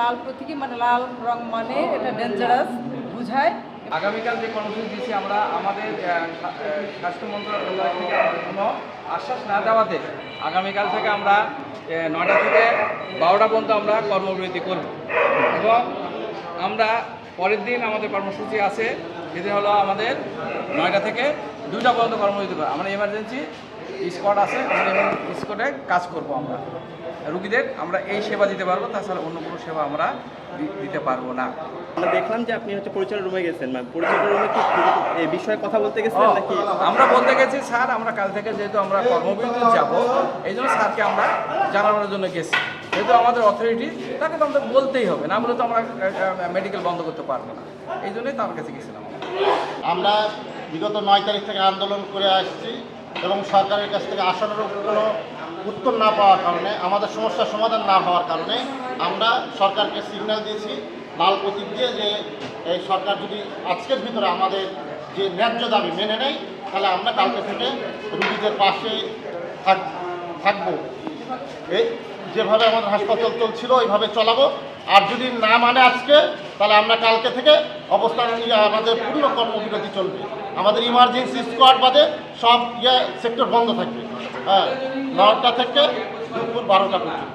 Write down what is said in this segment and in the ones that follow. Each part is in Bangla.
লাল প্রতীকী মানে লাল রং মানে এটা ডেঞ্জারাস বুঝায়। আগামীকাল যে কর্মসূচি দিয়েছি আমরা, আমাদের স্বাস্থ্য মন্ত্রণালয় থেকে কোনো আশ্বাস না দেওয়াতে আগামীকাল থেকে আমরা নয়টা থেকে বারোটা পর্যন্ত আমরা কর্মবিরতি করব। এবং আমরা পরের দিন আমাদের কর্মসূচি আছে সেদিন হলো আমাদের নয়টা থেকে দুইটা পর্যন্ত কর্মবিরতি করব আমরা এমার্জেন্সি স্কট আছে স্কটে কাজ করব আমরা। রুগীদের আমরা এই সেবা দিতে পারব তাছাড়া অন্য কোনো সেবা আমরা দি- দিতে পারব না। আমরা দেখলাম যে আপনি হচ্ছে পরিচালনা রুমে গেছেন মানে পরিচালনা রুমে কি এই বিষয়ে কথা বলতে গেছেন নাকি? আমরা বলতে গেছি স্যার আমরা কাল থেকে যেহেতু আমরা কর্মবিরতি যাব এই জন্য স্যারকে আমরা জানানোর জন্য গেছি। যেহেতু আমাদের অথরিটি তাকে তো আমাদের বলতেই হবে না বলে তো আমরা মেডিকেল বন্ধ করতে পারব না। এই জন্যই তার কাছে গেছিলাম আমরা বিগত নয় তারিখ থেকে আন্দোলন করে আসছি। এবং সরকারের কাছ থেকে আসানোর কোনো উত্তর না পাওয়ার কারণে, আমাদের সমস্যার সমাধান না হওয়ার কারণে আমরা সরকারকে সিগন্যাল দিয়েছি, লাল প্রতীক দিয়ে যে এই সরকার যদি আজকের ভিতরে আমাদের যে ন্যায্য দাবি মেনে নেয়, তাহলে আমরা কালকে থেকে রুগীদের পাশে থাক থাকব। এই যেভাবে আমাদের হাসপাতাল চলছিল ওইভাবে চলাবো। আর যদি না মানে আজকে, তাহলে আমরা কালকে থেকে অবস্থান আমাদের পূর্ণ কর্মবিরতি চলবে। আমাদের ইমার্জেন্সি স্কোয়াড বাদে সব ইয়ে সেক্টর বন্ধ থাকবে। হ্যাঁ নটা থেকে দুপুর বারোটা পর্যন্ত।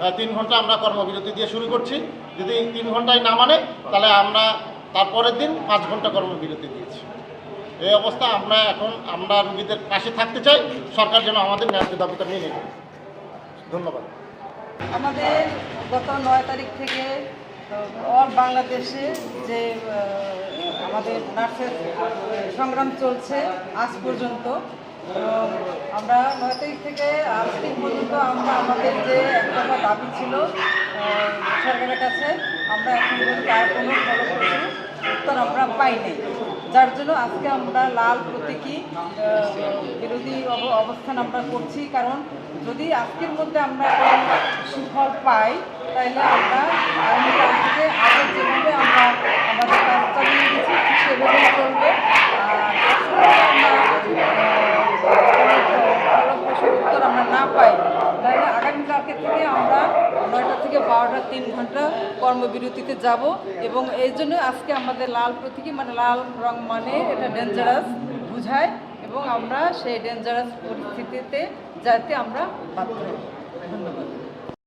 হ্যাঁ, তিন ঘণ্টা আমরা কর্মবিরতি দিয়ে শুরু করছি। যদি তিন ঘন্টায় না মানে তাহলে আমরা তারপরের দিন পাঁচ ঘণ্টা কর্মবিরতি দিয়েছি। এই অবস্থা আমরা এখন আমরা রুগীদের পাশে থাকতে চাই। সরকার যেন আমাদের ন্যায্য দাবিটা মেনে নেয়। ধন্যবাদ। আমাদের গত নয় তারিখ থেকে অল বাংলাদেশে যে আমাদের নার্সের সংগ্রাম চলছে আজ পর্যন্ত। আমরা নয় তারিখ থেকে আজকে পর্যন্ত আমরা আমাদের যে একটা দাবি ছিল সরকারের কাছে, আমরা এখন তার কোনো উত্তর আমরা পাইনি। যার জন্য আজকে আমরা লাল প্রতীকী বিরোধী অব- অবস্থান আমরা করছি, কারণ যদি আজকের মধ্যে আমরা সুফল পাই তাহলে আমরা আগামীকাল থেকে আগে যেভাবে আমরা আমাদের কাজ চালিয়ে গেছি ঠিক সেভাবেই চলবে আর আজকে যদি আমরা আহ, ফলপ্রসূ উত্তর আমরা না পাই তাহলে আগামীকালকে থেকে আমরা নয়টা থেকে বারোটা তিন ঘণ্টা কর্মবিরতিতে যাব এবং এই জন্য আজকে আমাদের লাল প্রতীকী মানে লাল রং মানে এটা ডেঞ্জারাস বুঝায় এবং আমরা সেই ডেঞ্জারাস পরিস্থিতিতে যাতে আমরা বাধ্য। ধন্যবাদ